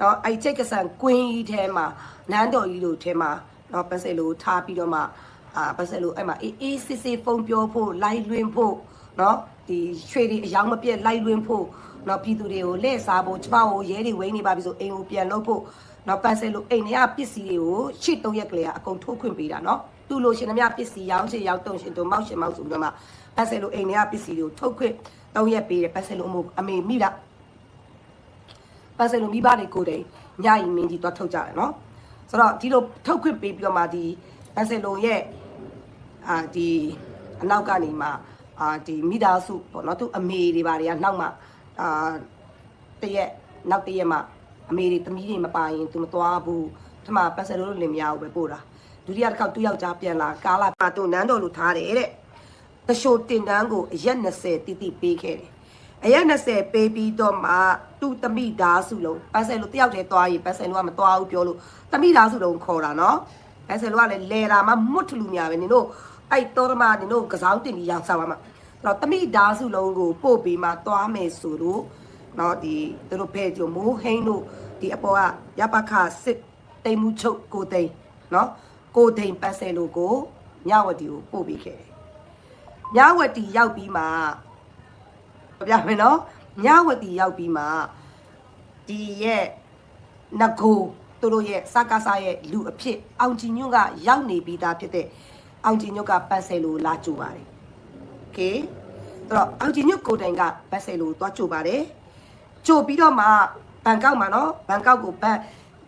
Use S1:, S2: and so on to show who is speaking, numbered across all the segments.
S1: နော်အဲ့ချိတ်ကဆန်ကွင်းကြီးထဲမှာနန်းတော်ကြီးတို့ထဲမှာနော်ပတ်စက်လို့ထားပြီးတော့မှအာပတ်စက်လို့အဲ့မှာအေးအေးစစ်စစ်ဖုန်းပြောဖို့လိုက်လွင်ဖို့နော်ဒီရွှေတွေအယောင်မပြတ်လိုက်လွင်ဖို့နော်ပြည်သူတွေကိုလှည့်စားဖို့ကျမကိုရဲတွေဝိန်းနေပါပြီဆိုအိမ်ကိုပြန်လုပ်ဖို့နော်ပတ်စက်လို့အိမ်ထဲကပစ္စည်းတွေကိုရှစ်တုံးရက်ကလေးကအကုန်ထိုးခွင့်ပေးတာနော်သူ့လိုရှင်သမျှပစ္စည်းရောင်းချင်ရောင်းတုံရှင်တို့မောက်ရှင်မောက်ဆိုပြီးတော့မှပတ်စက်လို့အိမ်ထဲကပစ္စည်းတွေကိုထုတ်ခွင့်တုံးရက်ပေးတယ်ပတ်စက်လို့အမို့အမေမိတာ ပတ်စင်လိုမိဘတွေကိုယ်တိုင်ညရင်မင်းကြီးသွားထုတ်ကြတယ်နော်ဆိုတော့ဒီလိုထုတ်ခွင့်ပေးပြီးတော့မှဒီပတ်စင်လိုရဲ့အာဒီအနောက်ကနေမှအာဒီမိသားစုပေါ့နော်သူအမေတွေပါတွေကနောက်မှအာတရက်နောက်တရက်မှအမေတွေတမီးတွေမပါရင်သူမသွားဘူးပထမပတ်စင်လိုလင်မယားကိုပဲပို့တာဒုတိယတစ်ခေါက်သူ့ယောက်ျားပြန်လာကားလာပါသူနန်းတော်လိုထားတယ်တဲ့တရှိုတင်တန်းကိုအရက်20တိတိပေးခဲ့တယ် အရက်20ပေးပြီးတော့မှသူ့တမိသားစုလုံးပတ်စယ်လို့တယောက်တည်းသွားရင်ပတ်စယ်လို့ကမသွားဘူးပြောလို့တမိသားစုလုံးခေါ်တာနော်ပတ်စယ်လို့ကလည်းလဲတာမှမွတ်ထလူများပဲနင်တို့အဲ့တော်ရမနင်တို့ကစားတင်ပြီးရောက်စားပါမှာအဲ့တော့တမိသားစုလုံးကိုပို့ပြီးမှသွားမယ်ဆိုတော့နော်ဒီသူတို့ဖဲကြမိုးဟိန်းတို့ဒီအပေါ်ကရပခစစ်တိမ်မှုချုပ်ကိုတိမ်နော်ကိုတိမ်ပတ်စယ်လို့ကိုညဝတီကိုပို့ပြီးခဲ့တယ်ညဝတီရောက်ပြီးမှ ပြမယ်နော်မြဝတီရောက်ပြီးမှဒီရဲ့နဂိုသူတို့ရဲ့စကားစားရဲ့လူအဖြစ်အောင်ကြီးညွန့်ကရောက်နေပြီးသားဖြစ်တဲ့အောင်ကြီးညွန့်ကပန်ဆယ်လိုလာကြိုပါတယ်။ Okay အဲ့တော့အောင်ကြီးညွန့်ကိုတိုင်ကပန်ဆယ်လိုသွားကြိုပါတယ်။ကြိုပြီးတော့မှဘန်ကောက်မှာနော်ဘန်ကောက်ကိုဘန်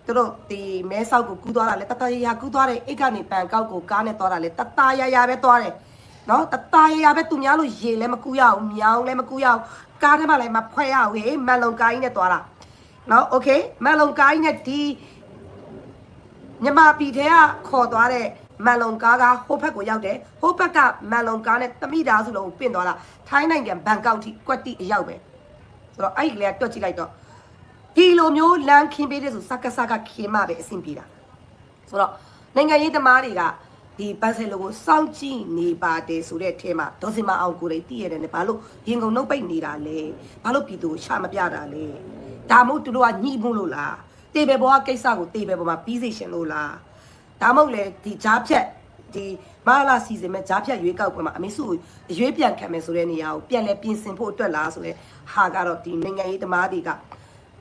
S1: သူတို့ဒီမဲဆောက်ကိုကူးသွားတာလဲတတရရကူးသွားတယ်အိတ်ကနေဘန်ကောက်ကိုကားနဲ့သွားတာလဲတတရရပဲသွားတယ်။ နော်တตาရရပဲသူများလို့ရေလည်းမကူရအောင်မြောင်းလည်းမကူရအောင်ကားထဲမှာလည်းမဖွဲ့ရအောင်ဟေးမန်လုံကားကြီးနဲ့သွားတာနော်โอเคမန်လုံကားကြီးနဲ့ဒီမြမပြည်ထဲကခေါ်သွားတဲ့မန်လုံကားကဟိုဘက်ကိုရောက်တယ်ဟိုဘက်ကမန်လုံကားနဲ့တမိသားစုလုံးကိုပင့်သွားတာထိုင်းနိုင်ငံဘန်ကောက်ထိကွက်တိအရောက်ပဲဆိုတော့အဲ့ဒီကလေးကတွက်ကြည့်လိုက်တော့ဒီလိုမျိုးလမ်းခင်းပေးတဲ့ဆိုစက္ကစကခင်းမှပဲအဆင်ပြေတာ ဆိုတော့နိုင်ငံရေးသမားတွေက ဒီဘတ်ဆယ်လိုကိုစောင့်ကြည့်နေပါတယ်ဆိုတဲ့အထက်မှာဒေါ်စင်မအောင်ကိုယ်တိုင်တည်ရတယ်နဲ့ဘာလို့ရင်ကုန်နှုတ်ပိတ်နေတာလဲဘာလို့ပြည်သူကိုရှာမပြတာလဲဒါမို့သူတို့ကညှိမှုလို့လားတေဘယ်ဘောကကိစ္စကိုတေဘယ်ဘောမှာပြီးစေရှင်လို့လားဒါမို့လေဒီဂျားဖြတ်ဒီမဟာလာစီစဉ်မဲ့ဂျားဖြတ်ရွေးကောက်ပွဲမှာအမေစုကိုရွေးပြန်ခံမယ်ဆိုတဲ့နေရာကိုပြန်လဲပြင်ဆင်ဖို့အတွက်လားဆိုတဲ့ဟာကတော့ဒီနိုင်ငံရေးသမားတွေက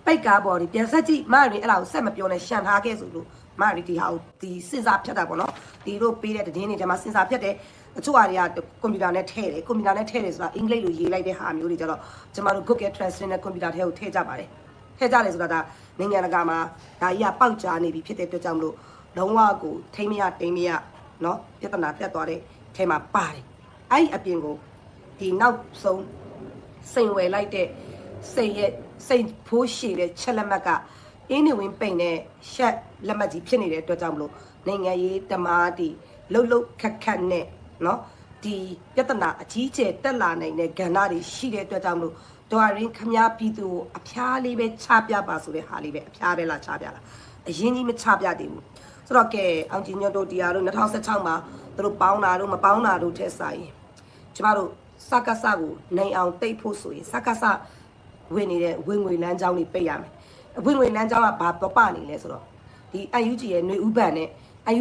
S1: ပိတ်ကားပေါ်ဒီပြန်ဆက်ကြည့်မရီအဲ့ဒါကိုဆက်မပြောနဲ့ရှန်ထားခဲ့ဆိုလို့ မရီဒီဟာကိုဒီစဉ်းစားဖြတ်တာပေါ့နော်ဒီတို့ပေးတဲ့သတင်းတွေထဲမှာစဉ်းစားဖြတ်တယ်အချို့ဟာတွေကကွန်ပျူတာနဲ့ထည့်တယ်ကွန်ပျူတာနဲ့ထည့်တယ်ဆိုတာအင်္ဂလိပ်လိုရေးလိုက်တဲ့ဟာမျိုးတွေကြတော့ကျမတို့ Google Translate နဲ့ကွန်ပျူတာထဲကိုထည့်ကြပါတယ်ထည့်ကြတယ်ဆိုတာဒါနိုင်ငံတကာမှာဒါကြီးကပေါက်ကြားနေပြီဖြစ်တဲ့အတွက်ကြောင့်မလို့လုံးဝကိုထိမ့်မရတိမ့်မရနော်ပြဿနာတက်သွားတဲ့ထဲမှာပါတယ်အဲ့ဒီအပြင်ကိုဒီနောက်ဆုံးစိန်ဝယ်လိုက်တဲ့စိန်ရဲ့စိန်ဖိုးရှည်တဲ့ချက်လက်မှတ်က အင်းနေဝင်ပိန်တဲ့ရှက်လက်မှတ်ကြီးဖြစ်နေတဲ့အတွက်ကြောင့်မလို့နိုင်ငံရေးတမားတီလှုပ်လှုပ်ခက်ခက်နဲ့เนาะဒီပြဿနာအကြီးကျယ်တက်လာနိုင်တဲ့ကဏ္ဍတွေရှိတဲ့အတွက်ကြောင့်မလို့ဒေါ်ရင်ခမားပြည်သူကိုအဖျားလေးပဲချပြပါဆိုတဲ့ဟာလေးပဲအဖျားပဲလာချပြတာအရင်ကြီးမချပြသေးဘူးဆိုတော့ကဲအောင်ကြီးညွတ်တို့တရားတို့2016မှာသူတို့ပေါင်းတာတို့မပေါင်းတာတို့ထက်ဆိုင် ကျမတို့စကစကိုနိုင်အောင်တိတ်ဖို့ဆိုရင်စကစဝင်နေတဲ့ဝင်ငွေလမ်းကြောင်းတွေပိတ်ရမယ် အဖွင့်ဝင်လမ်းကြောင်းကဘာတော့ပနေလဲဆိုတော့ဒီ UNG ရဲ့ຫນွေဥပန်နဲ့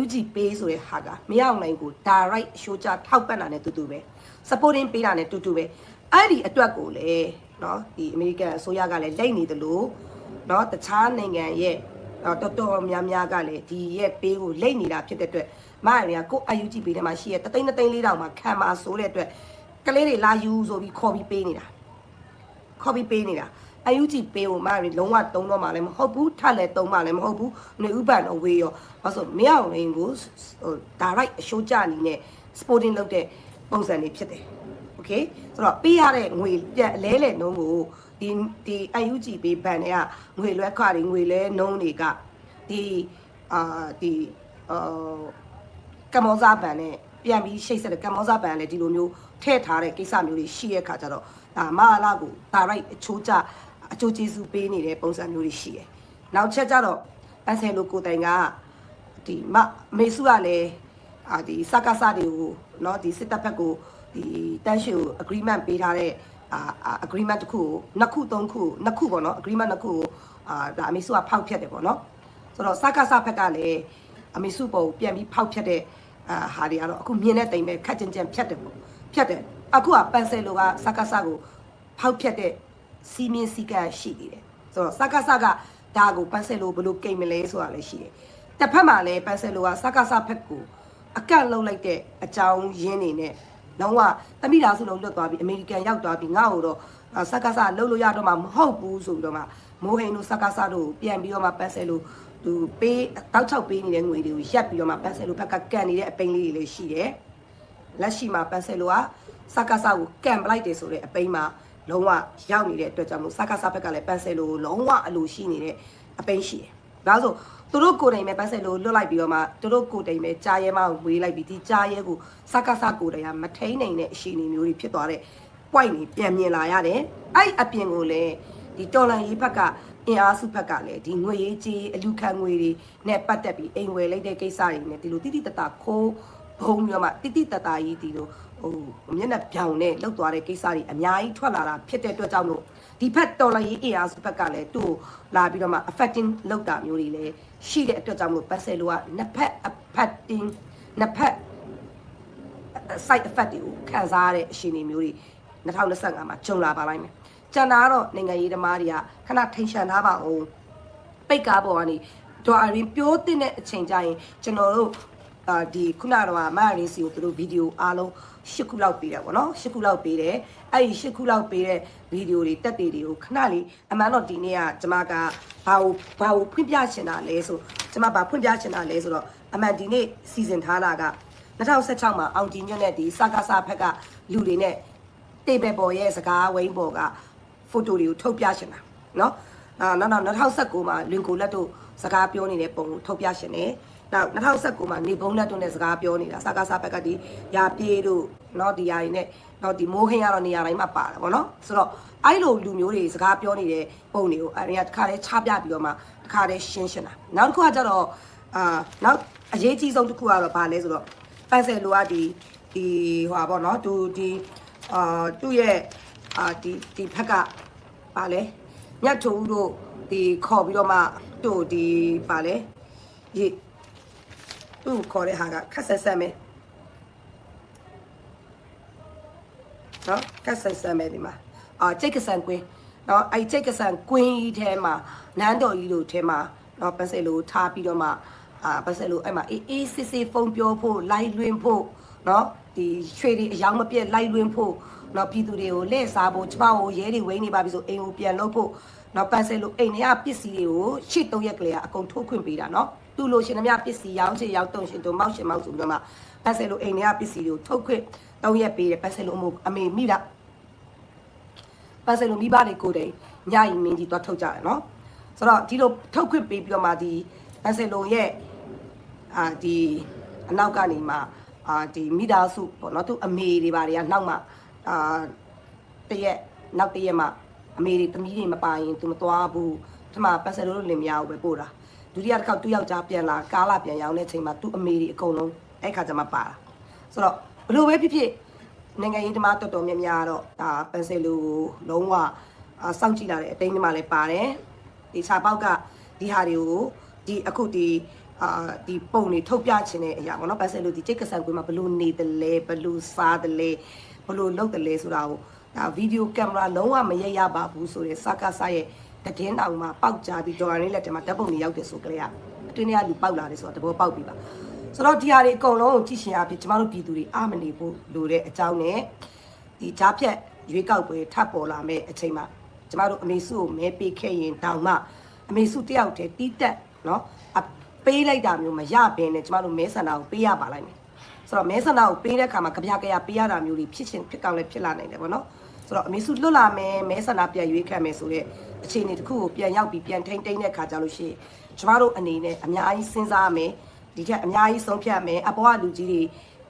S1: UNG pay ဆိုတဲ့ဟာကမရအောင်နိုင်ကို direct အရှိုးချထောက်ပံ့တာနဲ့တူတူပဲ supporting ပေးတာနဲ့တူတူပဲအဲ့ဒီအတွက်ကိုလေနော်ဒီအမေရိကန်အစိုးရကလည်းလိမ့်နေတယ်လို့နော်တခြားနိုင်ငံရဲ့တော်တော်များများကလည်းဒီရဲ့ပေးကိုလိမ့်နေတာဖြစ်တဲ့အတွက်မအရင်ကကို UNG pay ထဲမှာရှိရတသိန်းတသိန်းလေးတောင်မှခံပါဆိုတဲ့အတွက်ကလေးတွေလာယူဆိုပြီးခေါ်ပြီးပေးနေတာ copy ပေးနေတာ အယူကြည့်ပေးဖို့မရီလုံးဝတုံးတော့မှလည်းမဟုတ်ဘူးထက်လည်းတုံးမှလည်းမဟုတ်ဘူးနေဥပန်တော့ဝေးရောဘာလို့မရအောင်လင်းကိုဟို direct အရှိုးကြနေနဲ့ sporting လုပ်တဲ့ပုံစံတွေဖြစ်တယ်โอเคဆိုတော့ပေးရတဲ့ငွေပြက်လဲလဲနှုံးကိုဒီဒီအယူကြည့်ပေးဘန်တွေကငွေလွှဲခါတွေငွေလဲနှုံးတွေကဒီအာဒီအာကမ္ဘောဇာဘန်နဲ့ပြန်ပြီးရှိတ်ဆက်တဲ့ကမ္ဘောဇာဘန်ကလည်းဒီလိုမျိုးထည့်ထားတဲ့ကိစ္စမျိုးတွေရှိရဲ့ခါကျတော့ဒါမဟာလာကိုဒါရိုက်အချိုးကျ အချိုးကျေးဇူးပေးနေတဲ့ပုံစံမျိုးတွေရှိရဲ့နောက်ချက်ကျတော့ပန်းဆယ်လိုကိုတိုင်ကဒီမမေစုကလည်းအာဒီစကားစားတွေကိုเนาะဒီစစ်တပ်ဘက်ကိုဒီတန်းရှိကို agreement ပေးထားတဲ့အာ agreement တစ်ခုကိုနှစ်ခုသုံးခုနှစ်ခုပေါ့နော် agreement နှစ်ခုကို အာဒါအမေစုကဖောက်ဖြတ်တယ်ပေါ့နော်ဆိုတော့စကားစဖက်ကလည်းအမေစုပုံပြန်ပြီးဖောက်ဖြတ်တဲ့အာဟာတွေကတော့အခုမြင်တဲ့တိမ်ပဲခက်ကြင်ကြင်ဖြတ်တယ်ပေါ့ဖြတ်တယ်အခုကပန်ဆယ်လိုကစကားစကိုဖောက်ဖြတ်တဲ့ စီမင်းစီကန်းရှိနေတယ်ဆိုတော့စကားစကဒါကိုပန်ဆယ်လိုဘယ်လိုကိမ်မလဲဆိုတာလည်းရှိတယ်တစ်ဖက်မှာလည်းပန်ဆယ်လိုကစကားစဖက်ကိုအကန့်လုံးလိုက်တဲ့အကြောင်းရင်းနေနဲ့လုံးဝတမိသားစုလုံးလွတ်သွားပြီအမေရိကန်ရောက်သွားပြီငါ့ကိုတော့အာစကားစလှုပ်လို့ရတော့မှမဟုတ်ဘူးဆိုပြီးတော့မှမိုးဟိန်တို့စကားစတို့ကိုပြန်ပြီးတော့မှပန်းဆယ်လို့သူပေးတောက်ချောက်ပေးနေတဲ့ငွေတွေကိုရက်ပြီးတော့မှပန်းဆယ်လို့ဘက်ကကန်နေတဲ့အပိန်းလေးတွေလည်းရှိတယ်လက်ရှိမှာပန်းဆယ်လို့ကစကားစကိုကန်ပလိုက်တယ်ဆိုတဲ့အပိန်းမှာ လုံးဝရောက်နေတဲ့အတွက်ကြောင့်မို့စကားစဘက်ကလည်းပန်းဆယ်လို့လုံးဝအလိုရှိနေတဲ့အပိန်းရှိတယ်ဒါဆိုသူတို့ကိုယ်တိုင်ပဲပန်းဆယ်လို့လွတ်လိုက်ပြီးတော့မှသူတို့ကိုယ်တိုင်ပဲကြားရဲမကိုဝေးလိုက်ပြီးဒီကြားရဲကိုစကားစကိုယ်တိုင်ကမထိန်နိုင်တဲ့အရှိနေမျိုးတွေဖြစ်သွားတဲ့ point တွေပြန်မြင်လာရတယ်အဲ့အပြင်ကိုလည်းဒီတော်လန်ရေးဘက်ကအင်အားစုဘက်ကလည်းဒီငွေရေးကြီးအလူခံငွေတွေနဲ့ပတ်သက်ပြီးအိမ်ဝယ်လိုက်တဲ့ကိစ္စတွေနဲ့ဒီလိုတိတိတတခိုးဘုံပြီးတော့မှတိတိတတကြီးဒီလို ဟိုမျက်နှာပြောင်နဲ့လောက်သွားတဲ့ကိစ္စတွေအများကြီးထွက်လာတာဖြစ်တဲ့အတွက်ကြောင့်လို့ဒီဘက်တော်လန်ရေးအင်အားစုဘက်ကလည်းသူ့ကိုလာပြီးတော့မှ affecting လောက်တာမျိုးတွေလည်းရှိတဲ့အတွက်ကြောင့်လို့ပတ်ဆယ်လိုကနှစ်ဖက် affecting နှစ်ဖက် side effect တွေကိုခံစားရတဲ့အရှင်တွေမျိုးတွေ2025မှာကြုံလာပါလိုက်မယ်။ကျန်တာကတော့နိုင်ငံရေးသမားတွေကခဏထိန်ရှန်ထားပါအောင်။ပိတ်ကားပေါ်ကနေဒေါ်အရင်ပြောတဲ့အချိန်ကျရင်ကျွန်တော်တို့ အာဒီခုနတော့မရင်းစီကိုသူတို့ဗီဒီယိုအားလုံး၈ခုလောက်ပေးတယ်ပေါ့နော်၈ခုလောက်ပေးတယ်အဲ့ဒီ၈ခုလောက်ပေးတဲ့ဗီဒီယိုတွေတက်တေတွေကိုခဏလေးအမှန်တော့ဒီနေ့ကကျမကဘာကိုဘာကိုဖွင့်ပြချင်တာလဲဆိုကျမဘာဖွင့်ပြချင်တာလဲဆိုတော့အမှန်ဒီနေ့စီစဉ်ထားတာက2016မှာအောင်တီညွတ်နဲ့ဒီစကားစာဖက်ကလူတွေနဲ့တေပယ်ပေါ်ရဲ့စကားဝိန်းပေါ်ကဖိုတိုတွေကိုထုတ်ပြချင်တာနော်အာနောက်တော့2019မှာလွင်ကိုလက်တို့စကားပြောနေတဲ့ပုံကိုထုတ်ပြရှင်တယ် နောက်2019မှာနေဘုံလက်တို့နဲ့စကားပြောနေတာစကားစာဖက်ကဒီရာပြေးတို့เนาะဒီຢာတွေနဲ့တော့ဒီမိုးဟင်းရတော့နေရာတိုင်းမှာပါတယ်ဗောနော်ဆိုတော့အဲ့လိုလူမျိုးတွေစကားပြောနေတဲ့ပုံတွေကိုအဲ့ဒီကတခါတည်းချပြပြီးတော့မှတခါတည်းရှင်းရှင်းတာနောက်တစ်ခုကကျတော့အာနောက်အရေးကြီးဆုံးတစ်ခုကတော့ဗာလဲဆိုတော့ပန်ဆယ်လိုကဒီဒီဟွာပေါ့နော်သူဒီအာသူ့ရဲ့အာဒီဒီဖက်ကဗာလဲမြတ်ထုံတို့ဒီခေါ်ပြီးတော့မှသူ့ဒီဗာလဲရေ သူ့ခေါ်တဲ့ဟာကခက်ဆက်ဆက်မယ်နော်ကတ်ဆန်ဆန်ပဲဒီမှာအာကျိတ်ကဆန်ကွင်းနော်အဲ့ကျိတ်ကဆန်ကွင်းကြီးထဲမှာနန်းတော်ကြီးတို့ထဲမှာနော်ပတ်စဲလို့ထားပြီးတော့မှအာပတ်စဲလို့အဲ့မှာအေးအေးစစ်စစ်ဖုန်ပြောဖို့လိုက်လွင်ဖို့နော်ဒီရွှေတွေအယောင်မပြက်လိုက်လွင်ဖို့နော်ပြည်သူတွေကိုလက်စားဖို့ကျမကိုရဲတွေဝိန်းနေပါပြီဆိုအိမ်ကိုပြန်လို့ဖို့နော်ပတ်စဲလို့အိမ်ထဲကပစ္စည်းတွေကိုရှစ်သုံးရက်ကလေးကအကုန်ထုတ်ခွင့်ပေးတာနော် သူ့လိုရှင်သမျှပစ္စည်းရောင်းချင်ရောင်းတုံရှင်တို့မောက်ရှင်မောက်ဆိုပြီးတော့မှပတ်စဲလို့အိမ်ထဲကပစ္စည်းတွေကိုထုတ်ခွင့်သုံးရက်ပေးတယ်ပတ်စဲလို့အမို့အမေမိတာပတ်စယ်လိုမိဘတွေကိုယ်တိုင်ညရင်မင်းကြီးသွားထုတ်ကြတယ်နော်ဆိုတော့ဒီလိုထုတ်ခွင့်ပေးပြီးတော့မှဒီပတ်စယ်လိုရဲ့အာဒီအနောက်ကနေမှအာဒီမိသားစုပေါ့နော်သူအမေတွေပါတွေကနောက်မှအာတရက်နောက်တရက်မှအမေတွေတမီးတွေမပါရင်သူမသွားဘူးဒီမှာပတ်စယ်လိုလင်မယားကိုပဲပို့တာ ဒုတိယတစ်ခေါက်သူ့ယောက်ျားပြန်လာကားလာပြန်ရောက်တဲ့အချိန်မှာသူ့အမေတွေအကုန်လုံးအဲ့ခါကျမှပါတာဆိုတော့ဘလို့ပဲဖြစ်ဖြစ်နိုင်ငံရေးသမားတော်တော်များများတော့ဒါပန်ဆယ်လိုကိုလုံးဝအာစောင့်ကြည့်လာတဲ့အတိုင်းတွေမှာလည်းပါတယ်ဒီစာပေါက်ကဒီဟာတွေကိုဒီအခုဒီအာဒီပုံတွေထုတ်ပြခြင်းတဲ့အရာပေါ့နော်ပန်ဆယ်လိုဒီจิตကဆန်ကွင်းမှာဘလို့နေတယ်လဲဘလို့စားတယ်လဲဘလို့လုပ်တယ်လဲဆိုတာကိုဒါဗီဒီယိုကင်မရာလုံးဝမရရပါဘူးဆိုတဲ့စကားစားရဲ့ တည်င်းအောင်မှာပေါက်ကြပြီးဒေါ်ရင်းလက်ထဲမှာဓာတ်ပုံတွေရောက်တယ်ဆိုကြလေအတွင်းထဲကလူပေါက်လာတယ်ဆိုတော့တဘောပေါက်ပြီပါဆိုတော့ဒီဟာတွေအကုန်လုံးကိုကြည့်ရှင်အဖြစ်ကျမတို့ပြည်သူတွေအားမနေဖို့လိုတဲ့အကြောင်းနဲ့ဒီကြားဖြတ်ရွေးကောက်ပွဲထပ်ပေါ်လာမဲ့အချိန်မှာကျမတို့အမေစုကိုမဲပေးခဲ့ရင်တောင်မှအမေစုတယောက်တည်းတီးတက်နော်အပေးလိုက်တာမျိုးမရဘဲနဲ့ကျမတို့မဲဆန္ဒကိုပေးရပါလိုက်မယ်ဆိုတော့မဲဆန္ဒကိုပေးတဲ့အခါမှာကြပြကြရပေးရတာမျိုးတွေဖြစ်ချင်းဖြစ်ကောင်းလည်းဖြစ်လာနိုင်တယ်ပေါ့နော်ဆိုတော့အမေစုလွတ်လာမယ်မဲဆန္ဒပြန်ရွေးခံမယ်ဆိုတဲ့ အခြေအနေတစ်ခုကိုပြန်ရောက်ပြီးပြန်ထိမ့်သိမ့်တဲ့ခါကြလို့ရှိရင်ကျမတို့အနေနဲ့အများကြီးစဉ်းစားမယ်ဒီထက်အများကြီးဆုံးဖြတ်မယ်အပေါ်ကလူကြီးတွေ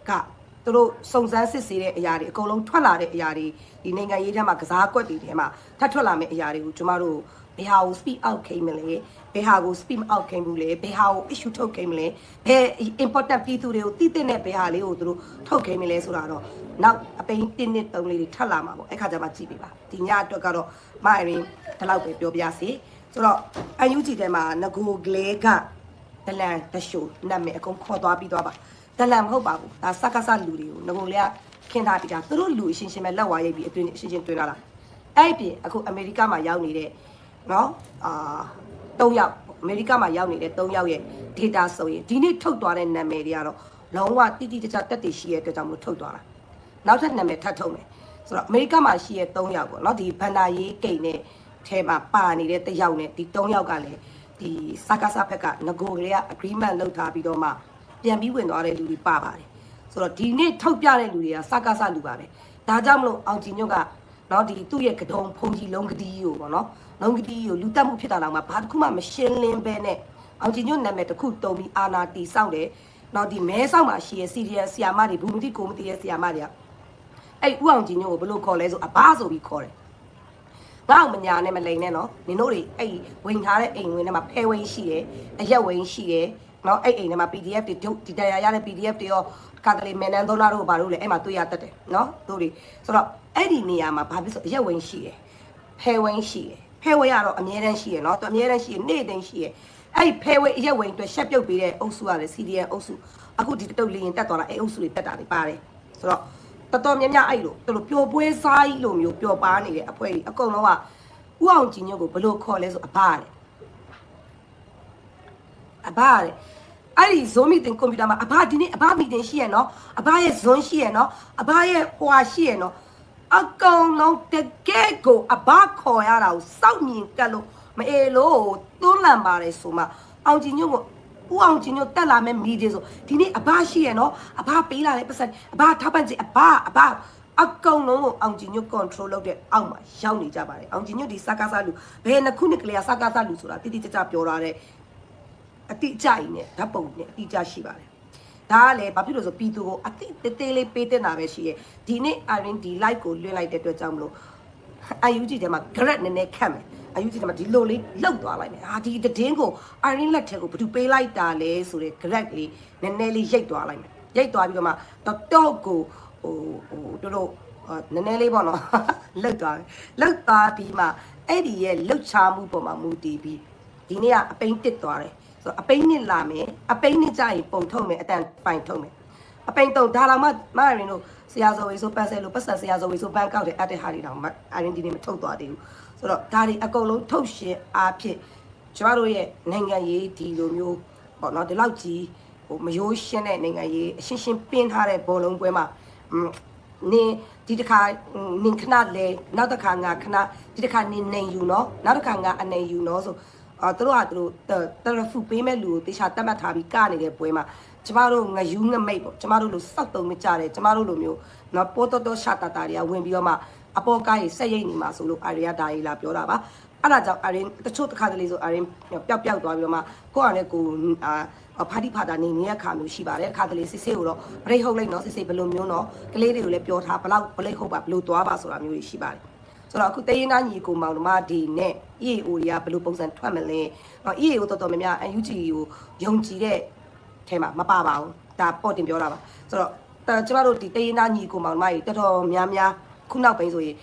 S1: ကသူတို့စုံစမ်းစစ်ဆေးတဲ့အရာတွေအကုန်လုံးထွက်လာတဲ့အရာတွေဒီနိုင်ငံရေးထဲမှာကစားကွက်တွေထဲမှာထပ်ထွက်လာမယ့်အရာတွေကိုကျမတို့ဘယ်ဟာကို speak out ခိမ့်မလဲ ဘယ်ဟာကို speak out ခိမ့်ဘူးလဲဘယ်ဟာကို issue ထုတ်ခိမ့်မလဲဘယ် important ပြည်သူတွေကိုတည်တဲ့ဘယ်ဟာလေးကိုသူတို့ထုတ်ခိမ့်မလဲဆိုတာတော့နောက်အပိန်းတင်းနှစ်သုံးလေးတွေထပ်လာမှာပေါ့အဲ့ခါကျမှကြည့်ပေးပါဒီညအတွက်ကတော့မအရင်ဒီလောက်ပဲပြောပြစီဆိုတော့အန်ယူဂျီထဲမှာငကိုကလေးကဒလန်တရှိုနာမည်အကုန်ခေါ်သွားပြီးသွားပါဒလန်မဟုတ်ပါဘူးဒါစကားစလူတွေကိုငကိုလေးကခင်ထားပြီးတာသူတို့လူအရှင်ရှင်ပဲလက်ဝါရိုက်ပြီးအတွင်းအရှင်ရှင်တွင်လာတာအဲ့ဒီပြင်အခုအမေရိကမှာရောက်နေတဲ့နော်အာ ၃ယောက်အမေရိကမှာရောက်နေတဲ့၃ယောက်ရဲ့ data ဆိုရင်ဒီနေ့ထုတ်သွားတဲ့နာမည်တွေကတော့လုံးဝတိတိကျကျတက်တည်ရှိရဲ့အတွက်ကြောင့်မလို့ထုတ်သွားတာနောက်ထပ်နာမည်ထပ်ထုတ်မယ်ဆိုတော့အမေရိကမှာရှိရဲ့၃ယောက်ပေါ့နော်ဒီဘန်နာရေးကိန်းနဲ့ထဲမှာပါနေတဲ့တစ်ယောက်နဲ့ဒီ၃ယောက်ကလည်းဒီစကားစဘက်ကငကိုကလေးက agreement လုပ်ထားပြီးတော့မှပြန်ပြီးဝင်သွားတဲ့လူတွေပါပါတယ်ဆိုတော့ဒီနေ့ထုတ်ပြတဲ့လူတွေကစကားစလူပါပဲဒါကြောင့်မလို့အောင်ကြည်ညွတ်က နော်ဒီသူ့ရဲ့ကတုံဖုန်ကြီးလုံးကတိကိုပေါ့နော်လုံးကတိကိုလူတက်မှုဖြစ်တာတော့မှဘာတစ်ခုမှမရှင်းလင်းပဲနဲ့အောင်ကြည်ညွတ်နာမည်တစ်ခုတုံပြီးအာနာတီစောက်တယ်နော်ဒီမဲဆောက်မှာရှိရဲ့စီရီယယ်ဆီယာမတွေဘူမတိကိုမတိရဲ့ဆီယာမတွေကအဲ့ဥအောင်ကြည်ညွတ်ကိုဘယ်လိုခေါ်လဲဆိုအဘဆိုပြီးခေါ်တယ်ငါ့အောင်မညာနဲ့မလိန်နဲ့နော်နင်တို့တွေအဲ့ဝင်ထားတဲ့အိမ်ဝင်ထဲမှာဖဲဝင်းရှိတယ်အရက်ဝင်းရှိတယ်နော်အဲ့အိမ်ထဲမှာ PDF တွေဒီတရားရတဲ့ PDF တွေရောကာတလီမန်နန်သောနာတို့ဘာလို့လဲအဲ့မှာတွေ့ရတတ်တယ်နော်တို့တွေဆိုတော့ အဲ့ဒီနေရာမှာဘာဖြစ်ဆိုအရက်ဝင်းရှိတယ်ဖဲဝင်းရှိတယ်ဖဲဝင်းကတော့အမြဲတမ်းရှိရနော်သူအမြဲတမ်းရှိရနေ့တိုင်းရှိရအဲ့ဖဲဝင်းအရက်ဝင်းအတွက်ရှက်ပြုတ်ပေးတဲ့အုပ်စုကလည်း CDN အုပ်စုအခုဒီတုတ်လေးရင်တက်သွားတာအဲ့အုပ်စုတွေတက်တာတွေပါတယ်ဆိုတော့တော်တော်များများအဲ့လိုသူတို့ပျော်ပွဲစားကြီးလိုမျိုးပျော်ပါနေတဲ့အဖွဲကြီးအကုန်လုံးကဥအောင်ကြည်ညွတ်ကိုဘယ်လို့ခေါ်လဲဆိုအဘတဲ့အဘတဲ့အဲ့ဒီ Zoom meeting ကွန်ပျူတာမှာအဘဒီနေ့အဘ meeting ရှိရနော်အဘရဲ့ Zoom ရှိရနော်အဘရဲ့ဟွာရှိရနော် အကောင်လုံးတကယ်ကိုအဘခေါ်ရတာကိုစောက်မြင်ကတ်လို့မအေလို့သွန်းလန့်ပါတယ်ဆိုမှအောင်ကြည်ညွတ်ကိုဦးအောင်ကြည်ညွတ်တက်လာမဲ့မီဒီဆိုဒီနေ့အဘရှိရနော်အဘပေးလာတဲ့ပတ်စံအဘထောက်ပံ့ခြင်းအဘအဘအကောင်လုံးကိုအောင်ကြည်ညွတ် control လုပ်တဲ့အောက်မှာရောက်နေကြပါတယ်အောင်ကြည်ညွတ်ဒီစကားစားလူဘယ်နှစ်ခုနှစ်ကလေးကစကားစားလူဆိုတာတိတိကျကျပြောထားတဲ့အတိအကျကြီးနဲ့ဓာတ်ပုံနဲ့အတိအကျရှိပါတယ် ဒါကလည်းဘာဖြစ်လို့ဆိုပြည်သူကိုအတိတေးသေးလေးပေးတင်တာပဲရှိရဲ့ဒီနေ့ RN ဒီ live ကိုလွှင့်လိုက်တဲ့အတွက်ကြောင့်မလို့ IUG ထဲမှာ grad နည်းနည်းခတ်မယ် IUG ထဲမှာဒီလိုလေးလောက်သွားလိုက်မယ်ဟာဒီတည်င်းကို RN လက်ထဲကိုဘယ်သူပေးလိုက်တာလဲဆိုတဲ့ grad လေးနည်းနည်းလေးရိတ်သွားလိုက်မယ်ရိတ်သွားပြီးတော့မှတော့တော့ကိုဟိုဟိုတို့တို့အာနည်းနည်းလေးပေါ့နော်လှုပ်သွားတယ်လှုပ်သွားပြီးမှအဲ့ဒီရဲ့လှုပ်ချမှုပေါ်မှာမူတည်ပြီးဒီနေ့ကအပိန်းတစ်သွားတယ် ဆိုတော့အပိန်းနှစ်လာမယ်အပိန်းနှစ်ကြရင်ပုံထုတ်မယ်အတန်ပိုင်ထုတ်မယ်အပိန်းတုံဒါတော့မှမရရင်တို့ဆရာဇော်ဝေဆိုပတ်ဆဲလို့ပတ်ဆက်ဆရာဇော်ဝေဆိုဘန်ကောက်တဲ့အပ်တဲ့ဟာတွေတော့မအရင်ဒီနေ့မထုတ်သွားသေးဘူးဆိုတော့ဒါတွေအကုန်လုံးထုတ်ရှင်အားဖြင့်ကျမတို့ရဲ့နိုင်ငံရေးဒီလိုမျိုးပေါ့နော်ဒီလောက်ကြီးဟိုမရိုးရှင်းတဲ့နိုင်ငံရေးအရှင်းရှင်းပင်းထားတဲ့ဘောလုံးပွဲမှာอืมနင်ဒီတစ်ခါနင်ခဏလဲနောက်တစ်ခါငါခဏဒီတစ်ခါနင်နေယူနော်နောက်တစ်ခါငါအနေယူနော်ဆို အာသူတို့ကသူတို့တရဖူပေးမဲ့လူကိုတေချာတတ်မှတ်ထားပြီးကနေတဲ့ပွဲမှာကျမတို့ငယူးငမိတ်ပေါ့ကျမတို့လိုစောက်တုံမကြတယ်ကျမတို့လိုမျိုးနော်ပိုတော်တော်ရှာတာတာတွေကဝင်ပြီးတော့မှအပေါ်ကားကြီးဆက်ရိတ်နေမှာဆိုလို့အာရီယာဒါရီလာပြောတာပါအဲ့ဒါကြောင့်အရင်တချို့တစ်ခါတလေဆိုအရင်ပျောက်ပျောက်သွားပြီးတော့မှကိုယ့်အနေကိုအာဖာတိဖာတာနေနေတဲ့အခါမျိုးရှိပါတယ်အခါတလေစစ်စစ်ကိုတော့ဘရိတ်ဟုတ်လိုက်နော်စစ်စစ်ဘယ်လိုမျိုးနော်ကလေးတွေကိုလည်းပြောထားဘလောက်ဘလိတ်ဟုတ်ပါဘယ်လိုသွားပါဆိုတာမျိုးတွေရှိပါတယ် ဆိုတော့အခုတရင်သားညီကိုမောင်တို့မဒီနဲ့ EAO တွေကဘယ်လိုပုံစံထွက်မလဲနော် EAO တော်တော်များများ UG ကိုယုံကြည်တဲ့ထဲမှာမပါပါဘူးဒါပေါ်တင်ပြောတာပါဆိုတော့ကျမတို့ဒီတရင်သားညီကိုမောင်တို့မကြီးတော်တော်များများခုနောက်ပိုင်းဆိုရင်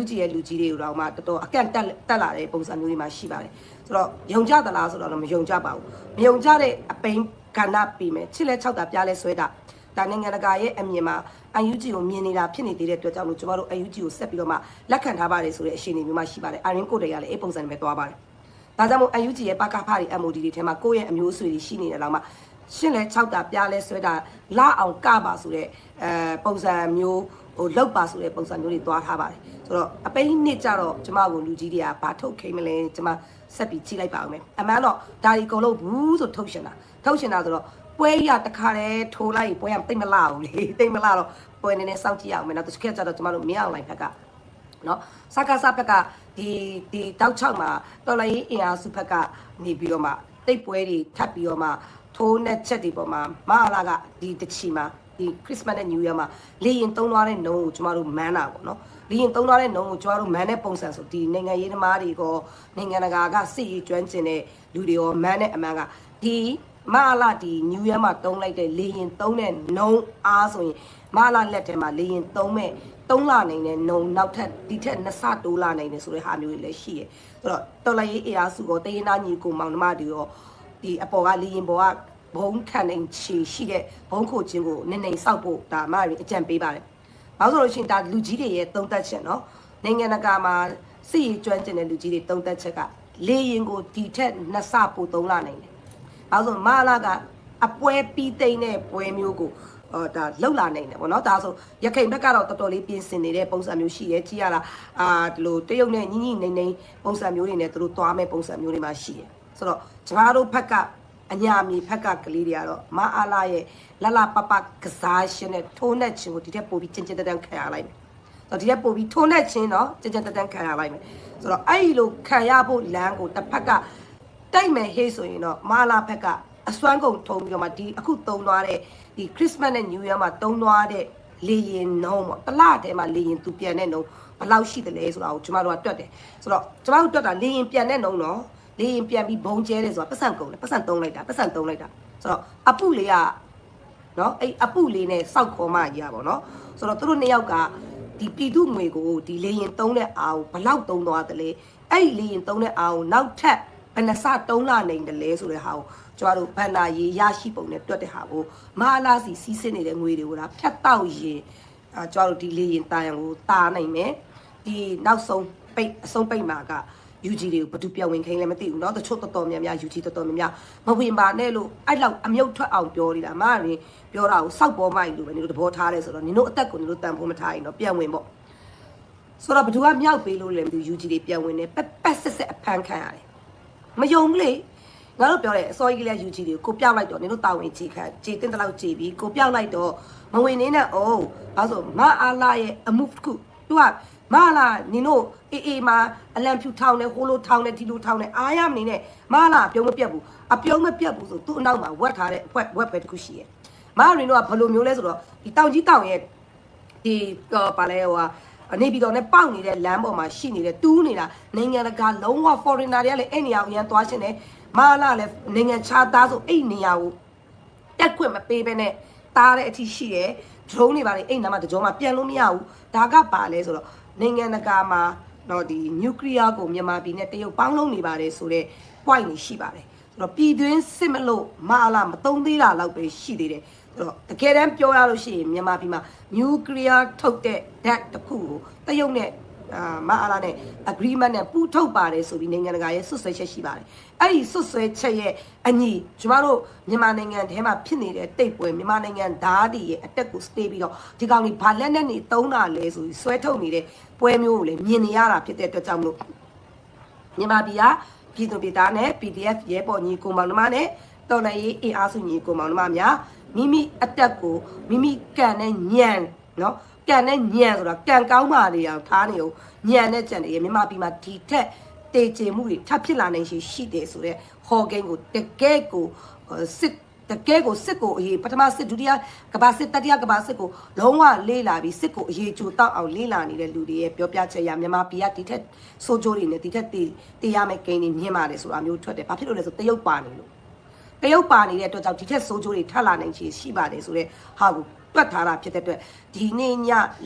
S1: UG ရဲ့လူကြီးတွေကိုတော့မှတော်တော်အကန့်တက်တက်လာတဲ့ပုံစံမျိုးတွေမှာရှိပါတယ်ဆိုတော့ယုံကြသလားဆိုတော့မယုံကြပါဘူးမယုံကြတဲ့အပိန်းကဏ္ဍပြီးမယ်ချစ်လဲ၆တာပြားလဲဆွဲတာ ဒါနိုင်ငံတကာရဲ့အမြင်မှာ UG ကိုမြင်နေတာဖြစ်နေသေးတဲ့အတွက်ကြောင့်လို့ကျမတို့ UG ကိုဆက်ပြီးတော့မှလက်ခံထားပါတယ်ဆိုတဲ့အရှင်နေမျိုးမှရှိပါတယ်အရင်ကိုတည်းကလည်းအဲ့ပုံစံနဲ့ပဲသွားပါတယ်ဒါကြောင့်မို့ UG ရဲ့ပါကဖားတွေ MOD တွေထဲမှာကိုယ့်ရဲ့အမျိုးအဆွေတွေရှိနေတယ်လောက်မှရှင်းလဲ၆တာပြားလဲဆွဲတာလာအောင်ကပါဆိုတဲ့အဲပုံစံမျိုးဟိုလောက်ပါဆိုတဲ့ပုံစံမျိုးတွေသွားထားပါတယ်ဆိုတော့အပိန်းနှစ်ကြတော့ကျမကိုလူကြီးတွေကဘာထုတ်ခိမ့်မလဲကျမဆက်ပြီးကြည့်လိုက်ပါအောင်မယ်အမှန်တော့ဒါဒီအကုန်လုံးဘူးဆိုထုတ်ရှင်တာထုတ်ရှင်တာဆိုတော့ ပွဲရတခါတည်းထိုးလိုက်ပွဲရတိတ်မလာဘူးလေတိတ်မလာတော့ပွဲနေနေစောင့်ကြည့်ရအောင်မယ်နောက်တစ်ခါကျတော့ကျမတို့မရအောင်လိုက်ဖက်ကနော်စကားစဘက်ကဒီဒီတောက်ချောက်မှာတော်လိုင်းအင်အားစုဘက်ကနေပြီးတော့မှတိတ်ပွဲတွေထပ်ပြီးတော့မှထိုးနဲ့ချက်တွေပေါ်မှာမဟာလာကဒီတချီမှာဒီခရစ်စမတ်နဲ့နယူးယားမှာလေရင်သုံးသွားတဲ့နှုံးကိုကျမတို့မန်းတာပေါ့နော်လေရင်သုံးသွားတဲ့နှုံးကိုကျမတို့မန်းတဲ့ပုံစံဆိုဒီနိုင်ငံရေးသမားတွေကောနိုင်ငံတကာကစစ်ရေးကျွမ်းကျင်တဲ့လူတွေရောမန်းတဲ့အမှန်ကဒီ မဟာလာဒီနယူးယားမှာတုံးလိုက်တဲ့လေရင်သုံးတဲ့နှုံးအားဆိုရင်မလာလက်ထဲမှာလေရင်သုံးမဲ့သုံးလာနိုင်တဲ့နှုံနောက်ထပ်ဒီထက်နှစ်ဆတိုးလာနိုင်တယ်ဆိုတဲ့ဟာမျိုးတွေလည်းရှိတယ်ဆိုတော့တော်လိုက်ရေးအရာစုကိုတရင်သားညီကိုမောင်နှမတွေရောဒီအပေါ်ကလေရင်ပေါ်ကဘုံခံနိုင်ချီရှိတဲ့ဘုံခိုခြင်းကိုနည်းနည်းစောက်ဖို့ဒါမှအကြံပေးပါတယ်ဘာလို့ဆိုလို့ရှိရင်ဒါလူကြီးတွေရဲ့သုံးသက်ချက်နော်နိုင်ငံတကာမှာစစ်ရေးကျွမ်းကျင်တဲ့လူကြီးတွေသုံးသက်ချက်ကလေရင်ကိုဒီထက်နှစ်ဆပိုသုံးလာနိုင်တယ် ဘာလို့ဆိုမလာကအပွဲပြီးသိမ့်တဲ့ပွဲမျိုးကိုအော်ဒါလောက်လာနိုင်တယ်ဗောနော်ဒါဆိုရခိုင်ဘက်ကတော့တော်တော်လေးပြင်ဆင်နေတဲ့ပုံစံမျိုးရှိတယ်ကြည့်ရတာအာဒီလိုတရုတ်နဲ့ညီညီနေနေပုံစံမျိုးတွေနဲ့သူတို့သွားမဲ့ပုံစံမျိုးတွေမှာရှိတယ်ဆိုတော့ကျမတို့ဘက်ကအညာမီဖက်ကကလေးတွေကတော့မအားလာရဲ့လလပပကစားရှင်နဲ့ထိုးနှက်ချင်းကိုဒီထက်ပိုပြီးကျင်ကျင်တန်တန်ခံရလိုက်မယ်ဆိုတော့ဒီထက်ပိုပြီးထိုးနှက်ချင်းတော့ကျင်ကျင်တန်တန်ခံရလိုက်မယ်ဆိုတော့အဲ့ဒီလိုခံရဖို့လမ်းကိုတစ်ဖက်က တိုက်မယ်ဟေးဆိုရင်တော့မအားလာဘက်ကအစွမ်းကုန်ထုံပြီးတော့မှဒီအခုတုံသွားတဲ့ဒီခရစ်စမတ်နဲ့နယူးယားမှာတုံသွားတဲ့လေရင်နှုံးပေါ့တစ်လတည်းမှာလေရင်သူပြန်တဲ့နှုံးဘယ်လောက်ရှိတယ်လဲဆိုတာကိုကျမတို့ကတွက်တယ်ဆိုတော့ကျမတို့တွက်တာလေရင်ပြန်တဲ့နှုံးတော့လေရင်ပြန်ပြီးဘုံကျဲတယ်ဆိုတာပတ်စံကုန်တယ်ပတ်စံသုံးလိုက်တာပတ်စံသုံးလိုက်တာဆိုတော့အပုလေးကနော်အဲ့အပုလေးနဲ့စောက်ခေါ်မှကြီးอ่ะပေါ့နော်ဆိုတော့သူတို့နှစ်ယောက်ကဒီပြည်သူငွေကိုဒီလေရင်သုံးတဲ့အာကိုဘယ်လောက်သုံးသွားတယ်လဲအဲ့ဒီလေရင်သုံးတဲ့အာကိုနောက်ထပ် ဘယ်နှစတုံးလာနိုင်တယ်လဲဆိုတဲ့ဟာကိုကျမတို့ဗန္နာရေးရရှိပုံနဲ့တွက်တဲ့ဟာကိုမဟာလာစီစီးဆင်းနေတဲ့ငွေတွေကိုဒါဖြတ်တောက်ရင်အာကျမတို့ဒီလေရင်တာရန်ကိုတာနိုင်မယ်ဒီနောက်ဆုံးပိတ်အဆုံးပိတ်မှာက UG တွေကိုဘယ်သူပြောင်းဝင်ခိုင်းလဲမသိဘူးเนาะတချို့တော်တော်များများ UG တော်တော်များများမဝင်ပါနဲ့လို့အဲ့လောက်အမြုပ်ထွက်အောင်ပြောနေတာမရင်ပြောတာကိုစောက်ပေါ်မိုက်လို့ပဲနင်တို့သဘောထားတယ်ဆိုတော့နင်တို့အသက်ကိုနင်တို့တန်ဖို့မထားရင်တော့ပြန်ဝင်ပေါ့ဆိုတော့ဘယ်သူကမြောက်ပေးလို့လဲမသိဘူး UG တွေပြန်ဝင်နေပက်ပက်ဆက်ဆက်အဖမ်းခံရတယ် မယုံဘူးလေငါတို့ပြောတယ်အစောကြီးကလေး UG တွေကိုပြောက်လိုက်တော့နင်တို့တာဝန်ကြီးခံကြည်တင်တဲ့လောက်ကြည်ပြီးကိုပြောက်လိုက်တော့မဝင်နေနဲ့အောင်ဘာလို့မအားလာရဲ့အမှုတစ်ခုသူကမလာနင်တို့အေးအေးမှာအလံဖြူထောင်းနေဟိုလိုထောင်းနေဒီလိုထောင်းနေအားရမနေနဲ့မလာအပြုံးမပြတ်ဘူးအပြုံးမပြတ်ဘူးဆိုသူ့အနောက်မှာဝက်ထားတဲ့ဝက်ဝက်ပဲတစ်ခုရှိရဲ့မရင်တို့ကဘယ်လိုမျိုးလဲဆိုတော့ဒီတောင်ကြီးတောင်ရဲ့ဒီပါလဲဟို ကနေပြည်တော်နဲ့ပေါက်နေတဲ့လမ်းပေါ်မှာရှိနေတဲ့တူးနေတာနိုင်ငံတကာလုံးဝ foreigner တွေကလည်းအဲ့နေရာကိုရန်သွားရှင်တယ်မလာလည်းနိုင်ငံခြားသားဆိုအဲ့နေရာကိုတက်ခွင့်မပေးဘဲနဲ့တားတဲ့အထိရှိတယ် drone တွေပါလေအဲ့နားမှာတကြောမှာပြန်လို့မရဘူးဒါကပါလဲဆိုတော့နိုင်ငံတကာမှာတော့ဒီ nuclear ကိုမြန်မာပြည်နဲ့တရုတ်ပေါင်းလုံးနေပါတယ်ဆိုတော့ point တွေရှိပါတယ်ဆို တော့ပြည်တွင်းစစ်မလို့မအလားမသုံးသေးတာလောက်ပဲရှိသေးတယ်ဆိုတော့တကယ်တမ်းပြောရလို့ရှိရင်မြန်မာပြည်မှာ nuclear ထုတ်တဲ့ that တစ်ခုကိုတရုတ်နဲ့အာမအားလားနဲ့ agreement နဲ့ပူးထုတ်ပါတယ်ဆိုပြီးနိုင်ငံတကာရဲ့ဆွတ်ဆွဲချက်ရှိပါတယ်အဲ့ဒီဆွတ်ဆွဲချက်ရဲ့အညီကျမတို့မြန်မာနိုင်ငံထဲမှာဖြစ်နေတဲ့တိတ်ပွဲမြန်မာနိုင်ငံဓာတ်တွေရဲ့အတက်ကို stay ပြီးတော့ဒီကောင်ကြီးဘာလက်နဲ့နေတုံးတာလဲဆိုပြီးဆွဲထုတ်နေတဲ့ပွဲမျိုးကိုလည်းမြင်နေရတာဖြစ်တဲ့အတွက်ကြောင့်မလို့မြန်မာပြည်က ပြည်သူပြည်သားနဲ့ PDF ရဲပေါ်ညီကိုမောင်နှမနဲ့တော်လှန်ရေးအင်အားစုညီကိုမောင်နှမများမိမိအတက်ကိုမိမိကန်နဲ့ညံနော်ကန်နဲ့ညံဆိုတာကန်ကောင်းပါလေအောင်ထားနေအောင်ညံနဲ့ကြံနေရမြန်မာပြည်မှာဒီထက်တေချေမှုတွေထပ်ဖြစ်လာနိုင်ရှိရှိတယ်ဆိုတော့ဟော်ဂိမ်းကိုတကယ်ကိုစစ် တကယ်ကိုစစ်ကိုအရေးပထမစစ်ဒုတိယကဘာစစ်တတိယကဘာစစ်ကိုလုံးဝလေးလာပြီးစစ်ကိုအရေးကြိုတောက်အောင်လေးလာနေတဲ့လူတွေရဲ့ပြောပြချက်ရမြန်မာပြည်ကဒီထက်စိုးကြိုးတွေနဲ့ဒီထက်တည်တည်ရမယ့်ဂိမ်းတွေမြင်ပါတယ်ဆိုတာမျိုးထွက်တယ်ဘာဖြစ်လို့လဲဆိုတရုတ်ပါနေလို့တရုတ်ပါနေတဲ့အတွက်ကြောင့်ဒီထက်စိုးကြိုးတွေထပ်လာနိုင်ချေရှိပါတယ်ဆိုတော့ဟာကိုတွက်ထားတာဖြစ်တဲ့အတွက်ဒီနေ့ည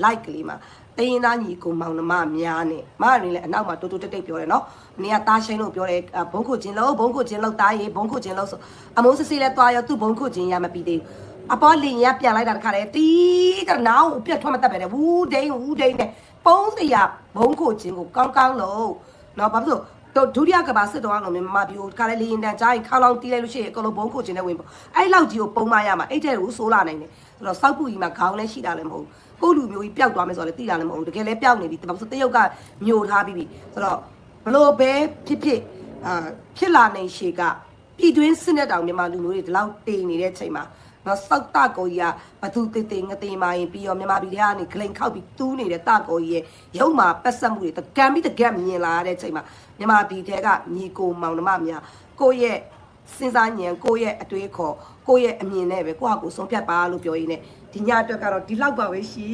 S1: like ကလေးမှာ တရင်သားညီကိုမောင်နှမများနဲ့မရင်းလည်းအနောက်မှာတိုးတိုးတိတ်တိတ်ပြောတယ်နော်။နေကတားရှိန်လို့ပြောတယ်ဘုံခုချင်းလို့ဘုံခုချင်းလို့တားရေဘုံခုချင်းလို့ဆိုအမိုးစစ်စစ်လည်းသွားရောသူ့ဘုံခုချင်းရမပြီးသေးဘူး။အပေါ်လင်ရပြန်လိုက်တာတခါလေတီးတဲ့နောင်ပြတ်ထွက်မတတ်ပဲလေဝူးဒိန်ဝူးဒိန်နဲ့ပုံးစရာဘုံခုချင်းကိုကောင်းကောင်းလို့နော်ဘာဖြစ်လို့တော့ဒုတိယကဘာစစ်တော်အောင်မြန်မာပြည်ကိုခါလေးလေးရင်တန်ကြားရင်ခါလောင်တီးလိုက်လို့ရှိရင်အကုန်လုံးဘုံခုချင်းနဲ့ဝင်ပေါ့အဲ့လောက်ကြီးကိုပုံမရမှာအဲ့တဲ့ကိုစိုးလာနိုင်တယ်ဆိုတော့စောက်ပူကြီးမှာခေါင်းလည်းရှိတာလည်းမဟုတ်ဘူး ကိုလူမျိုးကြီးပျောက်သွားမယ်ဆိုတော့လည်းသိတာလည်းမဟုတ်ဘူးတကယ်လည်းပျောက်နေပြီဘာလို့တရုတ်ကညိုထားပြီးပြီဆိုတော့ဘလို့ပဲဖြစ်ဖြစ်အာဖြစ်လာနိုင်ရှေကပြည်တွင်းစစ်နဲ့တောင်မြန်မာလူမျိုးတွေဒီလောက်တေနေတဲ့ချိန်မှာနော်စောက်တကိုကြီးကဘသူတေတေငတေမာရင်ပြီးတော့မြန်မာပြည်ထဲကနေဂလိန်ခောက်ပြီးတူးနေတဲ့တကိုကြီးရဲ့ရုံမှာပတ်ဆက်မှုတွေတကံပြီးတကံမြင်လာတဲ့ချိန်မှာမြန်မာပြည်ထဲကညီကိုမောင်နှမများကိုယ့်ရဲ့စဉ်းစားဉာဏ်ကိုယ့်ရဲ့အတွေးခေါ်ကိုယ့်ရဲ့အမြင်နဲ့ပဲကိုယ့်ဟာကိုယ်ဆုံးဖြတ်ပါလို့ပြောရင်းနဲ့ ဒီညအတွက်ကတော့ဒီလောက်ပါပဲရှိ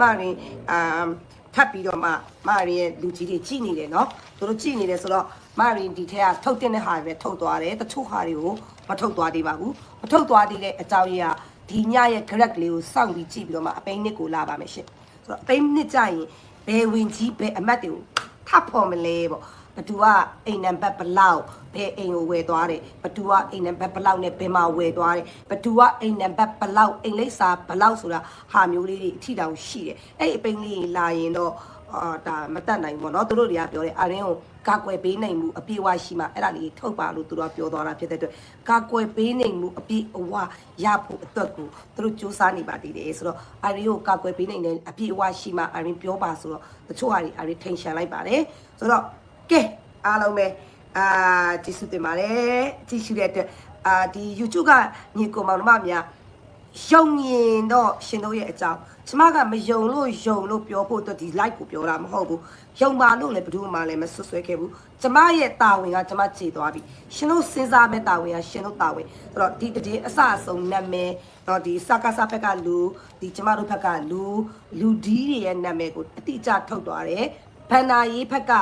S1: မရင်အာထပ်ပြီးတော့မှမရင်ရဲ့လူကြီးတွေကြည်နေတယ်နော်သူတို့ကြည်နေတယ်ဆိုတော့မရင်ဒီထက်ကထုတ်တဲ့ဟာတွေပဲထုတ်သွားတယ်တချို့ဟာတွေကိုမထုတ်သွားသေးပါဘူးမထုတ်သွားသေးတဲ့အကြောင်းရင်းကဒီညရဲ့ grad လေးကိုစောင့်ပြီးကြည့်ပြီးတော့မှအပိန်းနှစ်ကိုလာပါမယ်ရှင်ဆိုတော့အပိန်းနှစ်ကြရင်ဘယ်ဝင်ကြီးဘယ်အမတ်တွေကိုထပ်ဖို့မလဲပေါ့ ဘသူကအိမ်နံပါတ်ဘလောက်ဘယ်အိမ်ကိုဝယ်သွားတယ်ဘသူကအိမ်နံပါတ်ဘလောက်နဲ့ဘယ်မှာဝယ်သွားတယ်ဘသူကအိမ်နံပါတ်ဘလောက်အိမ်လိပ်စာဘလောက်ဆိုတာဟာမျိုးလေးတွေအထီတောင်ရှိတယ်အဲ့ဒီအပိန်းလေးလာရင်တော့အာဒါမတတ်နိုင်ဘူးပေါ့နော်သူတို့တွေကပြောတယ်အရင်ကကာကွယ်ပေးနိုင်မှုအပြည့်အဝရှိမှအဲ့ဒါလေးထုတ်ပါလို့သူတို့ကပြောသွားတာဖြစ်တဲ့အတွက်ကာကွယ်ပေးနိုင်မှုအပြည့်အဝရဖို့အတွက်ကိုသူတို့စူးစမ်းနေပါသေးတယ်ဆိုတော့အရင်ကိုကာကွယ်ပေးနိုင်တဲ့အပြည့်အဝရှိမှအရင်ပြောပါဆိုတော့တချို့ဟာတွေအရင်ထိန်ရှန်လိုက်ပါတယ်ဆိုတော့ ကဲအားလုံးပဲအာကျေးဇူးတင်ပါတယ်ကြည့်ရှုတဲ့အတွက်အာဒီ YouTube ကညီကိုမောင်နှမများယုံရင်တော့ရှင်တို့ရဲ့အကြောင်းကျမကမယုံလို့ယုံလို့ပြောဖို့အတွက်ဒီ like ကိုပြောတာမဟုတ်ဘူးယုံပါလို့လည်းဘယ်သူမှလည်းမဆွဆွဲခဲ့ဘူးကျမရဲ့တာဝန်ကကျမခြေသွားပြီရှင်တို့စဉ်းစားမဲ့တာဝန်ကရှင်တို့တာဝန်ဆိုတော့ဒီတည်းအစအဆုံးနာမည်တော့ဒီစကားစဘက်ကလူဒီကျမတို့ဘက်ကလူလူဒီတွေရဲ့နာမည်ကိုအတိအကျထုတ်သွားတယ်ဘန္နာရေးဘက်က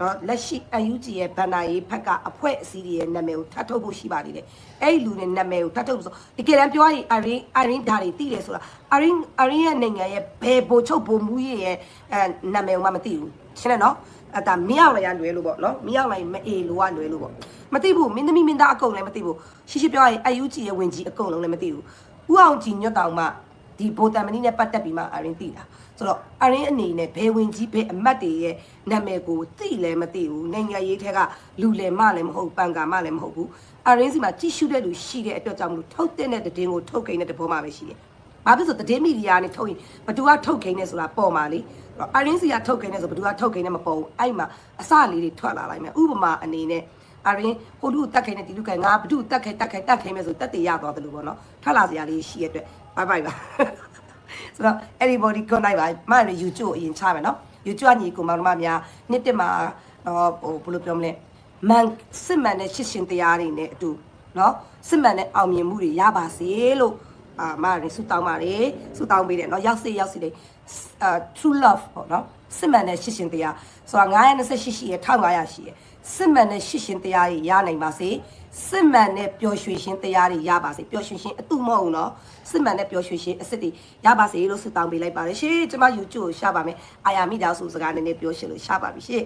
S1: နော်လက်ရှိ UNG ရဲ့ဘန္နာရေးဘက်ကအဖွဲအစည်းတွေရဲ့နာမည်ကိုထပ်ထုတ်ဖို့ရှိပါသေးတယ်။အဲ့ဒီလူတွေနာမည်ကိုထပ်ထုတ်ဖို့ဆိုဒီကယ်တမ်းပြောရရင်အရင်အရင်ဓာတ်တွေသိတယ်ဆိုတာအရင်အရင်ရဲ့နိုင်ငံရဲ့ဘယ်ဘိုချုပ်ဘိုမူရဲ့ရဲ့အဲနာမည်ကိုမှမသိဘူး။ရှင်းတယ်နော်။အဲ့ဒါမင်းအောင်လည်းရလွယ်လို့ပေါ့နော်။မင်းအောင်လည်းမအေလိုကလွယ်လို့ပေါ့။မသိဘူးမင်းသမီးမင်းသားအကုန်လည်းမသိဘူး။ရှိရှိပြောရရင် UNG ရဲ့ဝင်ကြီးအကုန်လုံးလည်းမသိဘူး။ဦးအောင်ကြည်ညွတ်တောင်မှဒီဘိုတန်မနီနဲ့ပတ်သက်ပြီးမှအရင်သိတာ။ ဆိုတော့အရင်အနေနဲ့ဘယ်ဝင်ကြီးဘယ်အမတ်တွေရဲ့နာမည်ကိုသိလည်းမသိဘူးနိုင်ငံရေးထဲကလူလယ်မလည်းမဟုတ်ပန်ကာမလည်းမဟုတ်ဘူးအရင်စီမှာကြည့်ရှုတဲ့လူရှိတဲ့အတွက်ကြောင့်မလို့ထုတ်တဲ့တဲ့တည်င်းကိုထုတ်ကိန်းတဲ့တဘောမှပဲရှိတယ်။ဘာဖြစ်လို့တည်င်းမီဒီယာနဲ့ထုတ်ရင်ဘသူကထုတ်ကိန်းနေဆိုတာပေါ်မှာလေ။အရင်စီကထုတ်ကိန်းနေဆိုဘသူကထုတ်ကိန်းနေမပေါ်ဘူး။အဲ့မှာအစလေးတွေထွက်လာလိုက်မယ်။ဥပမာအနေနဲ့အရင်ဟိုလူတက်ခိုင်းတဲ့ဒီလူကငါဘသူတက်ခိုင်းတက်ခိုင်းတက်ခိုင်းမယ်ဆိုတက်တည်ရသွားတယ်လို့ပေါ့နော်။ထွက်လာစရာလေးရှိရတဲ့အတွက်ဘိုင်ဘိုင်ပါ။ ဆိုတော့အဲ့ဒီ body good night ပါမရ YouTube ကိုအရင်ချမယ်နော် YouTube ကညီကိုမောင်နှမများနှစ်တက်မှာတော့ဟိုဘယ်လိုပြောမလဲမန်စစ်မှန်တဲ့ရှစ်ရှင်တရားတွေနဲ့အတူနော်စစ်မှန်တဲ့အောင်မြင်မှုတွေရပါစေလို့အာမရဆုတောင်းပါတယ်ဆုတောင်းပေးတယ်နော်ရောက်စေရောက်စေတဲ့အာ true love ပေါ့နော်စစ်မှန်တဲ့ရှစ်ရှင်တရားဆိုတာ928ရှိရ1500ရှိရစစ်မှန်တဲ့ရှစ်ရှင်တရားတွေရနိုင်ပါစေ စစ်မှန်တဲ့ပျော်ရွှင်ခြင်းတရားတွေရပါစေပျော်ရွှင်ခြင်းအတုမဟုတ်ဘူးเนาะစစ်မှန်တဲ့ပျော်ရွှင်ခြင်းအစစ်တွေရပါစေလို့ဆုတောင်းပေးလိုက်ပါတယ်ရှင်ကျွန်မ YouTube ကိုရှာပါမယ်အာယာမိသားစုစကားနည်းနည်းပြောရှင်းလို့ရှာပါပြီရှင်